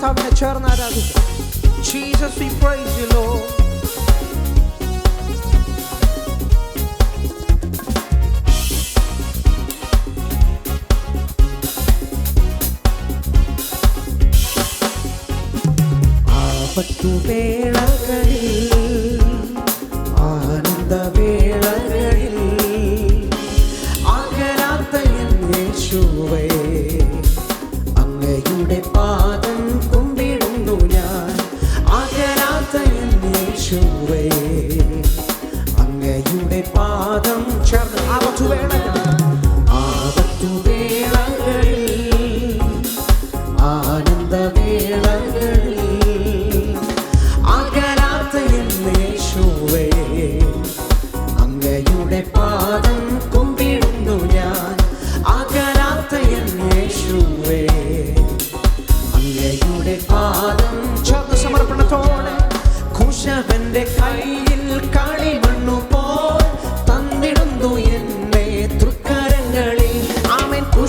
Wrota wieczorna radość. Jesus, we praise you, Lord. பட்டு வேளா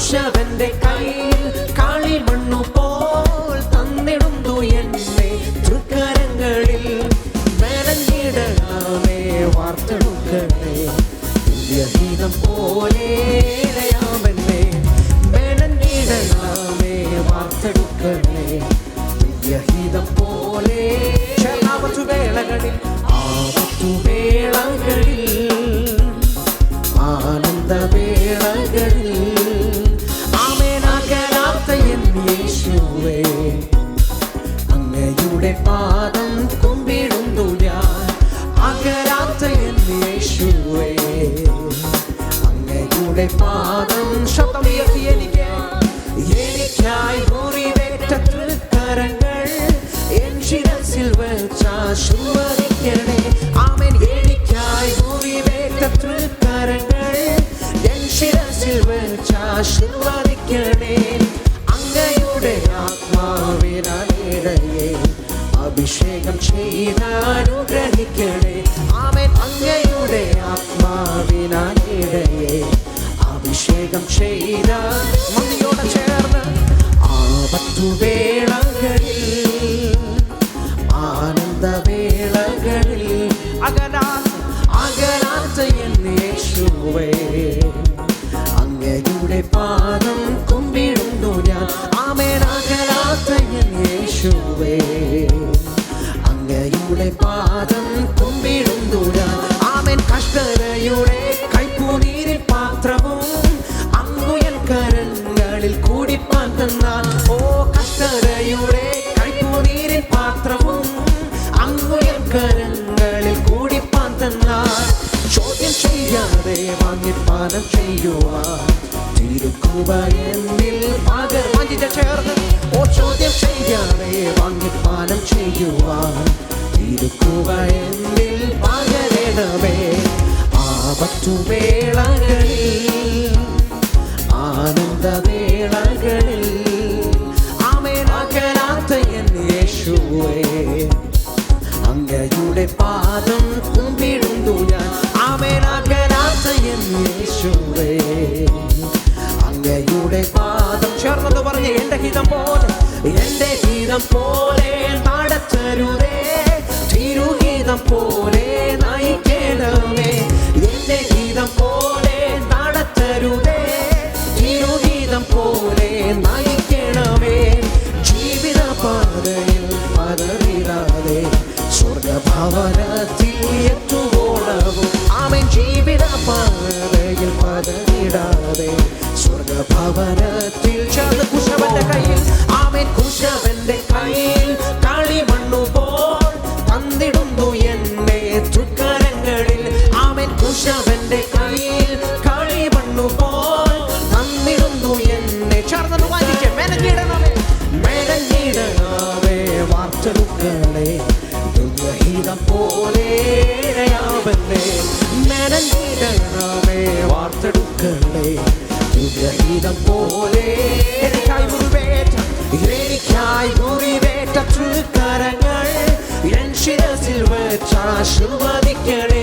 യോശവന്റെ ക്ഷീണ നന്ദിയോടെ ചേർന്ന് ആപത്തുവേള പാടില്ലാതെ വാങ്ങിപ്പാനം ചെയ്യുവാൻ. തിരുക്കുവ എന്നിൽ എന്നിൽ പകരണമേ ആപത്തുവേളകളിൽ ആനന്ദവേളകളിൽ എന്റെ ഗീതം പോലെ നിന്റെ കയ്യിൽ കളി മണ്ണു പോൽ. നന്നിടുന്നു എന്നെ ചേർന്നു വായിക്കേ. മെനഞ്ഞിടണമേ മെനഞ്ഞിടണമേ വാർത്തടുക്കളെ ദുരഹിത പോലെ യാവല്ലേ മെനഞ്ഞിടണമേ വാർത്തെടുക്കളെ ദുരഹിത പോലെ എനിക്കായി മുറിവേറ്റ എനിക്കായി മുറിവേറ്റ തൃക്കരങ്ങൾ എൻ ശിരസിൽ വെച്ചാശീർവദിക്കണേ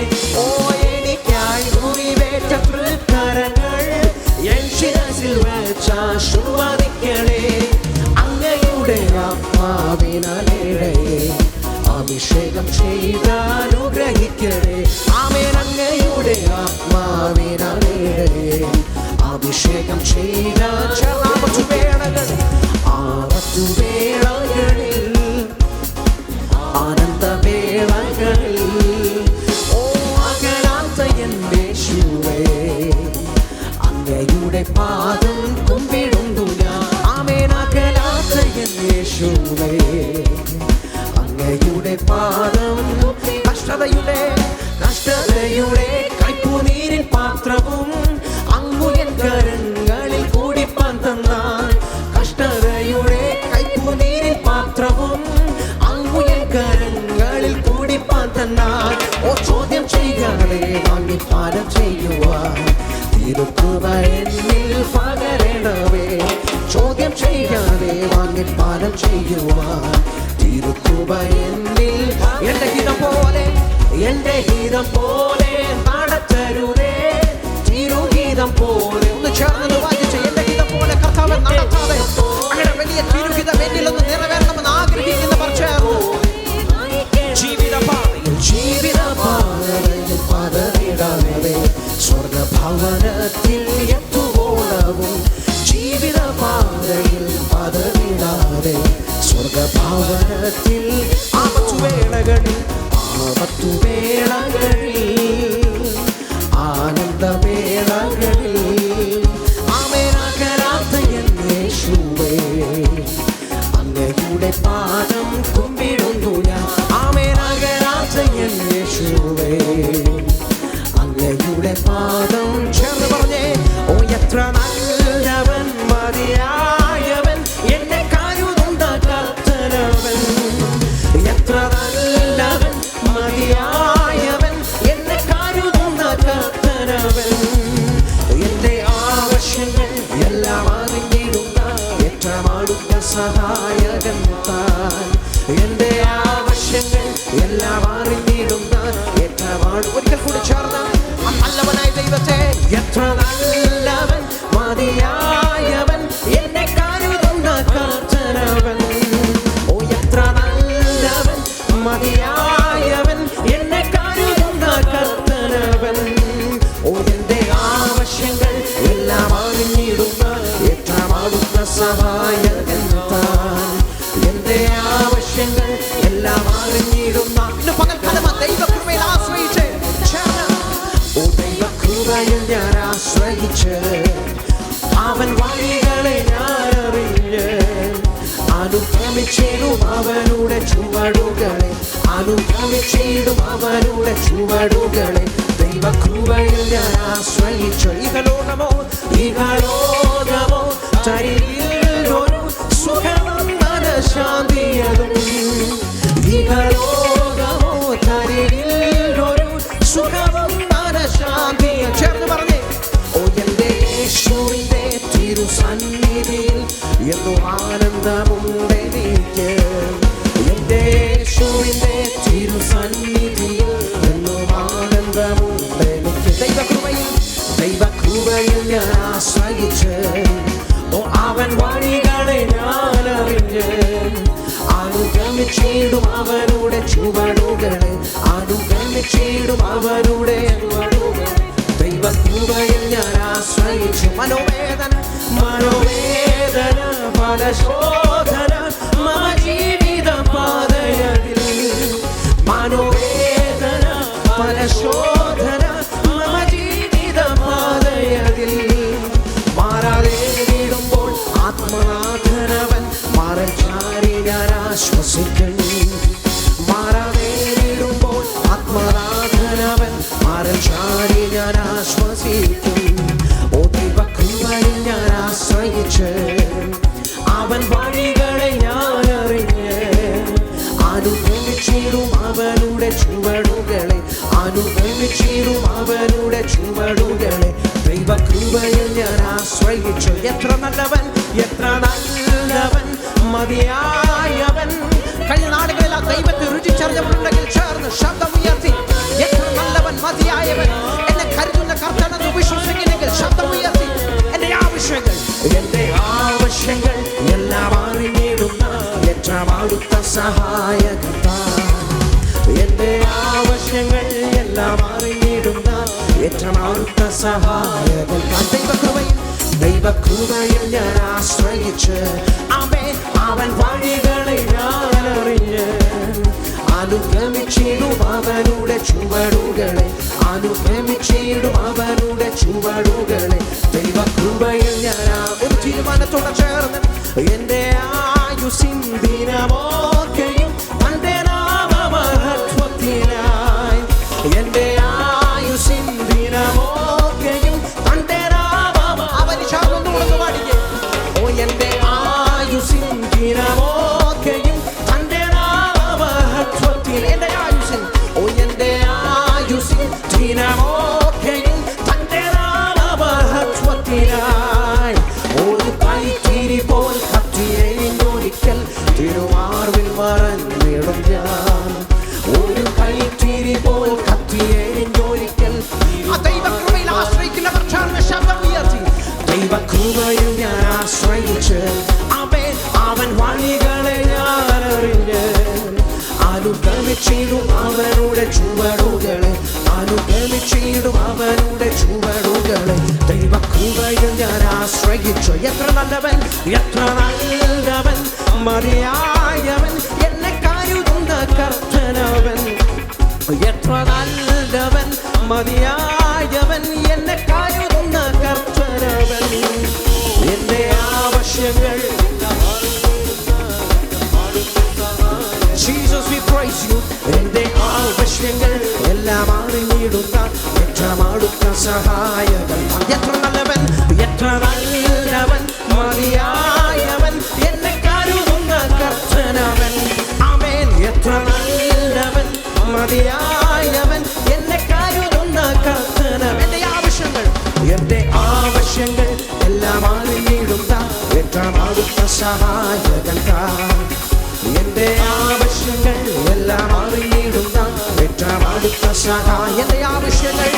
അഭിഷേകം ചെയ്താനുഗ്രഹിക്കണേ ആമേനങ്ങയുടെ ആത്മാവിനാലേടയെ അഭിഷേകം ചെയ്ത വേളകൾ ആവത്തു തിരുക്കുവ എന്നിൽ പകരണവേ ചോദ്യം ചെയ്യാതെ വാങ്ങി പാലം ചെയ്യുവാൻ. തിരുക്കുവ എന്നിൽ എന്റെ ഹിതം പോലെ എന്റെ ഹിതം പോലെ നടത്തരുതേ. തിരുഹിതം പോലെ ഒന്ന് ചേർന്ന് വായിച്ച് എന്റെ ഹിതം പോലെ കർത്താവ് നടത്താതെ. അങ്ങനെ വലിയ തിരുഹിതം എന്നിലൊന്ന് നിറവേറണമെന്ന് ആവശ്യങ്ങൾ എല്ലാം അറിഞ്ഞിടുന്ന ഏറ്റമാടും ഒരിക്കൽ കൂടി ചേർന്ന് നല്ലവനായ ദൈവത്തെ എത്ര നല്ലവൻ മതിയായവൻ അനുഗമിച്ചിടും അവനുടെ ചുവടുകളെ. അനുഗമിച്ചിടും അവനുടെ ചുവടുകളെ. ദൈവകൃപയിൽ ഞാൻ ആശ്രയിച്ചു. ഇഹലോകമോ ഇഹലോകമോ ചരിയിൽ ഒരു അനുഗമിച്ചിടും അവരുടെ ചുവടുകളെ. ചീടും അവരുടെ ചുവടുകളെ ദൈവകൃപയിൽ ഞാൻ ആശ്രയിച്ചു. മനോവേദന മനോവേദന ഫലശോധന ഞാൻ ആശ്വസിക്കും ഓ ദൈവകൃപയിൽ ഞാൻ ആശ്രയിച്ച് അവൻ വഴികളെ ഞാൻ അറിഞ്ഞ് അനുഗമിച്ചിടും അവനുടെ ചുവടുകളെ അനുഗമിച്ചിടും അവനുടെ ചുവടുകളെ ദൈവകൃപയിൽ ഞാൻ ആശ്രയിച്ചു എത്ര നല്ലവൻ എത്ര നല്ലവൻ മതിയായവൻ കഴിഞ്ഞ ആ ദൈവത്തെ രുചിച്ചറിഞ്ഞവരുണ്ടെങ്കിൽ ചേർന്ന് ശബ്ദമുയർത്തി എത്ര നല്ലവൻ മതിയായവൻ കരുതുന്ന കർത്തനെന്ന് വിശ്വസിക്കുന്നെങ്കിൽ ശബ്ദം ഉയർത്തി എന്റെ ആവശ്യങ്ങൾ. എന്റെ ആവശ്യങ്ങൾ എല്ലാം അറിഞ്ഞിടുന്ന ഏറ്റവും അടുത്ത സഹായകൻ താൻ എന്റെ ആവശ്യങ്ങൾ എല്ലാം അറിഞ്ഞിടുന്ന ഏറ്റവും അടുത്ത സഹായകൻ താൻ ദൈവകൃപയിൽ ദൈവകൃപയിൽ ഞാൻ ആശ്രയിച്ച് അവൻ അവൻ വഴികളെ ഞാൻ അറിഞ്ഞ് അനുഗമിച്ചിടും അവനുടെ അനുഗമിച്ചിടും അവരുടെ ചുവടുകളെ. അനുഗമിച്ചിടും അവരുടെ ചുവടുകളെ. ദൈവകൃപയിൽ ഞാൻ ആശ്രയിച്ചു. എത്ര നല്ലവൻ എത്ര നല്ലവൻ എന്നെ കരുതുന്ന കർത്തനവൻ. എത്ര നല്ലവൻ സഹായകൻ എത്ര നല്ലവൻ എത്ര നല്ലവൻ മതിയായവൻ എന്നെ കരുതുന്ന കർത്തനവൻ. ആമേൻ. എത്ര നല്ലവൻ മതിയായവൻ എന്നെ കരുതുന്ന കർത്തനവൻ. എന്റെ ആവശ്യങ്ങൾ എന്റെ ആവശ്യങ്ങൾ എല്ലാം അറിഞ്ഞിടുന്ന എത്ര അടുത്ത സഹായകൻ എന്റെ ആവശ്യങ്ങൾ എല്ലാം അറിഞ്ഞിടുന്ന എത്ര അടുത്ത സഹായ എന്റെ ആവശ്യങ്ങൾ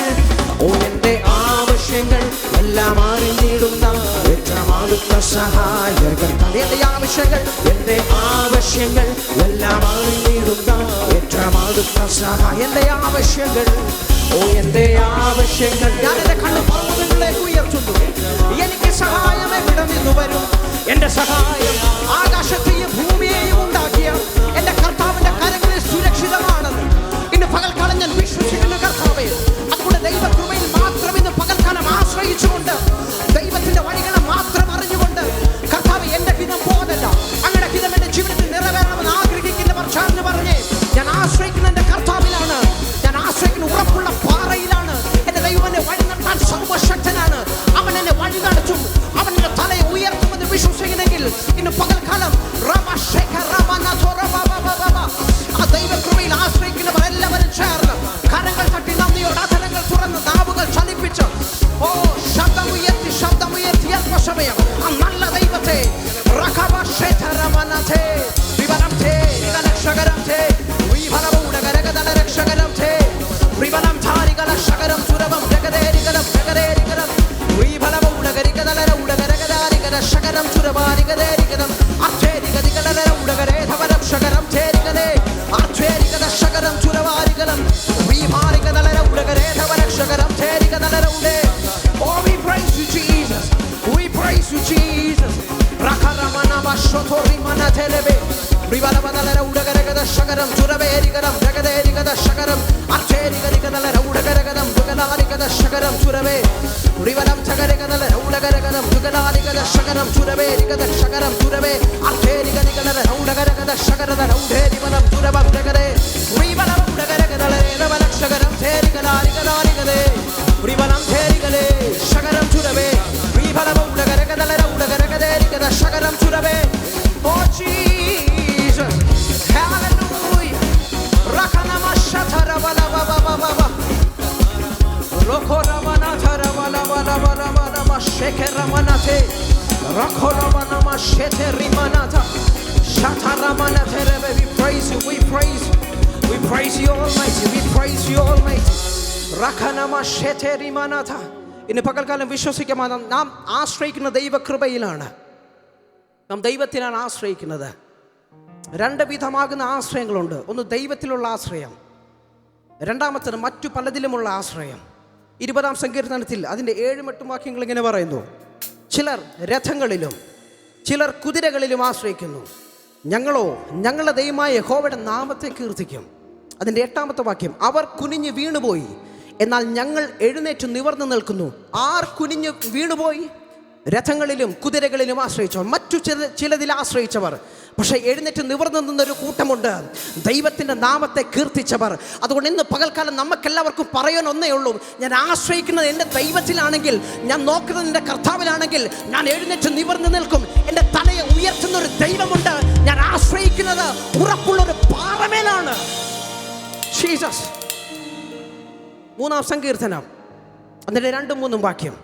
താൻ. എന്റെ ആവശ്യങ്ങൾ എന്റെ ആവശ്യങ്ങൾ എല്ലാം അറിഞ്ഞിടുന്ന ഏറ്റവും അടുത്ത സഹായ. എന്റെ ആവശ്യങ്ങൾ ഓ എന്റെ ആവശ്യങ്ങൾ. ഞാൻ എന്റെ കണ്ണ് പർവതങ്ങളിലേക്ക് ഉയർത്തുന്നു. എനിക്ക് സഹായം എവിടെ നിന്ന് വരും? എന്റെ സഹായം ആകാശത്തെയും ഭൂമിയെയും ഉണ്ടാക്കിയ എന്റെ കർത്താവിന്റെ കരങ്ങളിൽ സുരക്ഷിതമാണെന്ന് ഇന്ന് പകൽക്കാലം ഞാൻ വിശ്വസിക്കുന്ന കർത്താവേ അതുകൊണ്ട് ദൈവകൃപയിൽ മാത്രം ഇന്ന് പകൽക്കാലം ആശ്രയിച്ചുകൊണ്ട് bashotori mana telebe. Ribalabadala udagaregada shagaram suraberigadam jagaderigada shagaram archerigadigadala udagaregadam duganarigada shagaram surabe. Ribalam tagaregadala udagaregadam duganarigada shagaram suraberigada shagaram surabe. Archerigadigadala udagaregada ഇന്ന് പകൽക്കാലം വിശ്വസിക്കാൻ നാം ആശ്രയിക്കുന്ന ദൈവകൃപയിലാണ്. നാം ദൈവത്തിലാണ് ആശ്രയിക്കുന്നത്. രണ്ട് വിധമാകുന്ന ആശ്രയങ്ങളുണ്ട്. ഒന്ന് ദൈവത്തിലുള്ള ആശ്രയം രണ്ടാമത്തത് മറ്റു പലതിലുമുള്ള ആശ്രയം. ഇരുപതാം സങ്കീർത്തനത്തിൽ അതിന്റെ ഏഴ് മെട്ടും വാക്യങ്ങൾ ഇങ്ങനെ പറയുന്നു. ചിലർ രഥങ്ങളിലും ചിലർ കുതിരകളിലും ആശ്രയിക്കുന്നു. ഞങ്ങളോ ഞങ്ങളുടെ ദൈവമായ യഹോവയുടെ നാമത്തെ കീർത്തിക്കും. അതിന്റെ എട്ടാമത്തെ വാക്യം അവർ കുനിഞ്ഞ് വീണുപോയി. എന്നാൽ ഞങ്ങൾ എഴുന്നേറ്റ് നിവർന്നു നിൽക്കുന്നു. ആർ കുനിഞ്ഞ് വീണുപോയി? രഥങ്ങളിലും കുതിരകളിലും ആശ്രയിച്ചവർ. മറ്റു ചില ചിലതിൽ ആശ്രയിച്ചവർ. പക്ഷേ എഴുന്നേറ്റ് നിവർന്നു നിന്നൊരു കൂട്ടമുണ്ട്. ദൈവത്തിന്റെ നാമത്തെ കീർത്തിച്ചവർ. അതുകൊണ്ട് ഇന്ന് പകൽക്കാലം നമുക്കെല്ലാവർക്കും പറയാൻ ഒന്നേ ഉള്ളൂ. ഞാൻ ആശ്രയിക്കുന്നത് എന്റെ ദൈവത്തിലാണെങ്കിൽ ഞാൻ നോക്കുന്നത് എന്റെ കർത്താവിലാണെങ്കിൽ ഞാൻ എഴുന്നേറ്റ് നിവർന്നു നിൽക്കും. എന്റെ തലയെ ഉയർത്തുന്ന ഒരു ദൈവമുണ്ട്. ഞാൻ ആശ്രയിക്കുന്നത് ഉറപ്പുള്ള ഒരു പാറമേലാണ്. ജീസസ് മൂന്നാം സങ്കീർത്തനം. അതിന്റെ രണ്ടും മൂന്നും വാക്യം.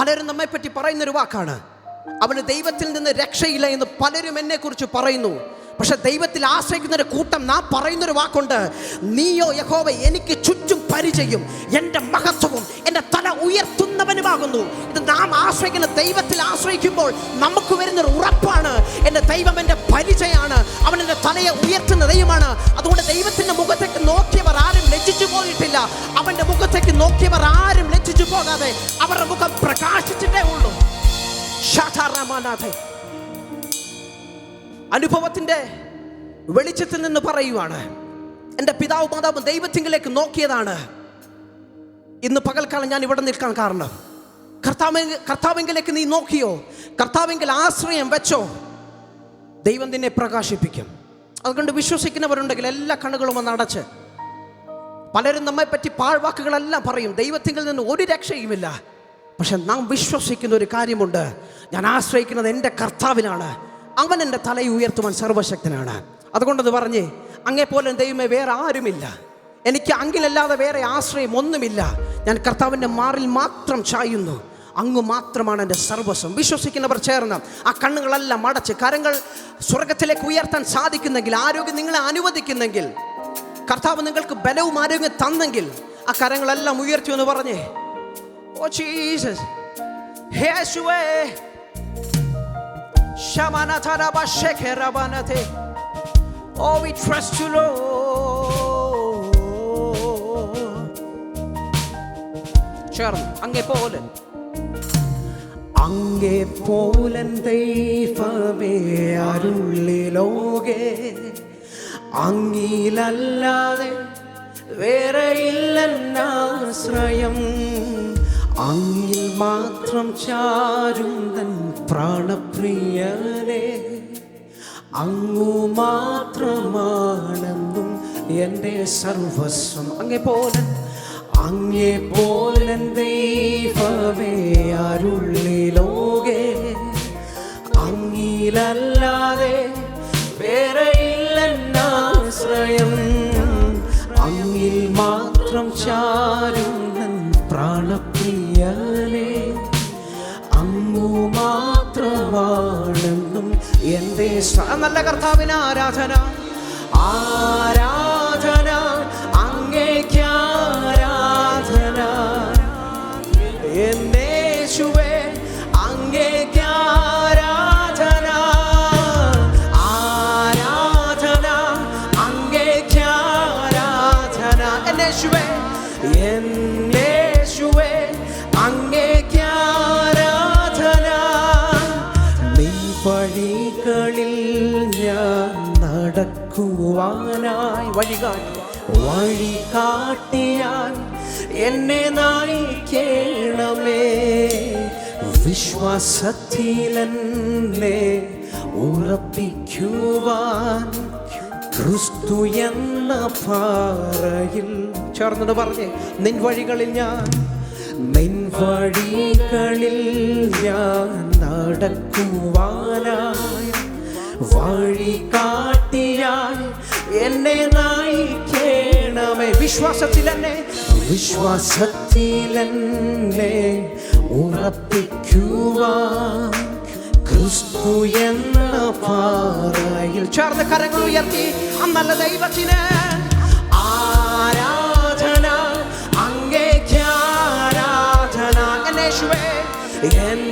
പലരും നമ്മെപ്പറ്റി പറയുന്നൊരു വാക്കാണ്. അവന് ദൈവത്തിൽ നിന്ന് രക്ഷയില്ല എന്ന് പലരും എന്നെക്കുറിച്ച് പറയുന്നു. പക്ഷെ ദൈവത്തിൽ ആശ്രയിക്കുന്ന ഒരു കൂട്ടം നാം പറയുന്നൊരു വാക്കുണ്ട് നീയോ യഹോവ എനിക്ക് ചുറ്റും പരിചയം എന്റെ മഹത്വവും എന്റെ തല ഉയർത്തുന്നവനുമാകുന്നു. ഇത് നാം ആശ്രയിക്കുന്ന ദൈവത്തിൽ ആശ്രയിക്കുമ്പോൾ നമുക്ക് വരുന്നൊരു ഉറപ്പാണ് എന്റെ ദൈവം എന്റെ പരിചയമാണ് അവൻ എന്റെ തലയെ ഉയർത്തുന്ന ദൈവമാണ് അതുകൊണ്ട് ദൈവത്തിന്റെ മുഖത്തേക്ക് നോക്കിയവർ ആരും ലജ്ജിച്ചു പോയിട്ടില്ല. അവന്റെ മുഖത്തേക്ക് നോക്കിയവർ ആരും ലജ്ജിച്ചു പോകാതെ അവരുടെ മുഖം പ്രകാശിച്ചിട്ടേ ഉള്ളൂ. ശാഖാറാമാനാഥേ. അനുഭവത്തിന്റെ വെളിച്ചത്തിൽ നിന്ന് പറയുവാണ് എന്റെ പിതാവ് മാതാവ് ദൈവത്തിങ്കിലേക്ക് നോക്കിയതാണ്. ഇന്ന് പകൽക്കാലം ഞാൻ ഇവിടെ നിൽക്കാൻ കാരണം. കർത്താവ് കർത്താവെങ്കിലേക്ക് നീ നോക്കിയോ? കർത്താവെങ്കിൽ ആശ്രയം വെച്ചോ? ദൈവം നിന്നെ പ്രകാശിപ്പിക്കും. അതുകൊണ്ട് വിശ്വസിക്കുന്നവരുണ്ടെങ്കിൽ എല്ലാ കണ്ണുകളും ഒന്ന് അടച്ച്. പലരും നമ്മെ പറ്റി പാഴ്വാക്കുകളെല്ലാം പറയും ദൈവത്തിങ്കിൽ നിന്ന് ഒരു രക്ഷയുമില്ല. പക്ഷെ നാം വിശ്വസിക്കുന്ന ഒരു കാര്യമുണ്ട് ഞാൻ ആശ്രയിക്കുന്നത് എന്റെ കർത്താവിനാണ് അവൻ എന്റെ തലയെ ഉയർത്തുവാൻ സർവശക്തനാണ്. അതുകൊണ്ടത് പറഞ്ഞ് അങ്ങേപ്പോലെ പോലെ ദൈവമേ വേറെ ആരുമില്ല. എനിക്ക് അങ്കിലല്ലാതെ വേറെ ആശ്രയം ഒന്നുമില്ല. ഞാൻ കർത്താവിന്റെ മാറിൽ മാത്രം ചായുന്നു. അങ്ങ് മാത്രമാണ് എന്റെ സർവസ്വം വിശ്വസിക്കുന്നവർ ചേർന്ന് ആ കണ്ണുകളെല്ലാം അടച്ച് കരങ്ങൾ സ്വർഗത്തിലേക്ക് ഉയർത്താൻ സാധിക്കുന്നെങ്കിൽ ആരോഗ്യം നിങ്ങളെ അനുവദിക്കുന്നെങ്കിൽ കർത്താവ് നിങ്ങൾക്ക് ബലവും ആരോഗ്യം തന്നെങ്കിൽ ആ കരങ്ങളെല്ലാം ഉയർത്തി എന്ന് പറഞ്ഞേ ഓ ജീസസ് യേശുവേ ശമനതരബശേഖരബനതേ Oh, we trust you, Lord. ചേർന്ന് അങ്ങേ പോലെ അങ്ങേ പോലൻ ദൈവമേ അരുള്ളിലോകെ അങ്ങിലല്ലാതെ വേറെ ഇല്ലെന്നാശ്രയം അങ്ങിൽ മാത്രം ചാരുന്തൻ തൻ പ്രാണപ്രിയനെ അങ്ങു മാത്രമാണെന്നും എന്റെ സർവസ്വം. അങ്ങേ പോലെ അങ്ങേ പോലെ ദൈവമേ അരുള്ളിലോകെ അങ്ങിലല്ലാതെ വേറെ ഇല്ലെന്നാശ്രയം. അങ്ങിൽ മാത്രം ചാരുന്നൻ എന്റെ നല്ല കർത്താവിന് ആരാധന. ആരാധന അങ്ങേക്ക് ആരാധന. എന്നേശുവേ അങ്ങേക്ക് ആരാധന. ആരാധന അങ്ങേക്ക് ആരാധന. എന്നേശുവേ എന്നേശുവേ നടക്കുവാനായി വഴികാട്ടി വഴി കാട്ടിയാൽ എന്നെ നയിക്കണമേ വിശ്വാസത്തിലെന്നെ ഉറപ്പിക്കുവാൻ ക്രിസ്തു എന്ന പാറയിൽ ചേർന്നിട്ട് പറഞ്ഞേ. നിൻ വഴികളിൽ ഞാൻ നിൻ വഴികളിൽ ഞാൻ നടക്കുവാനായി വഴി കാട്ടിയാൽ എന്നെ നയിക്കണമേ വിശ്വാസത്തിൽ എന്നെ വിശ്വാസത്തിൽ എന്നെ ഉറപ്പിക്കുവാൻ ക്രിസ്തു എന്ന പാറയിൽ ചേർന്ന് കരങ്ങൾ ഉയർത്തി അന്നല്ല നല്ല ദൈവത്തിന് ആരാധന അങ്ങേക്ക് ആരാധന. എന്നേശുവേ എന്നേശുവേ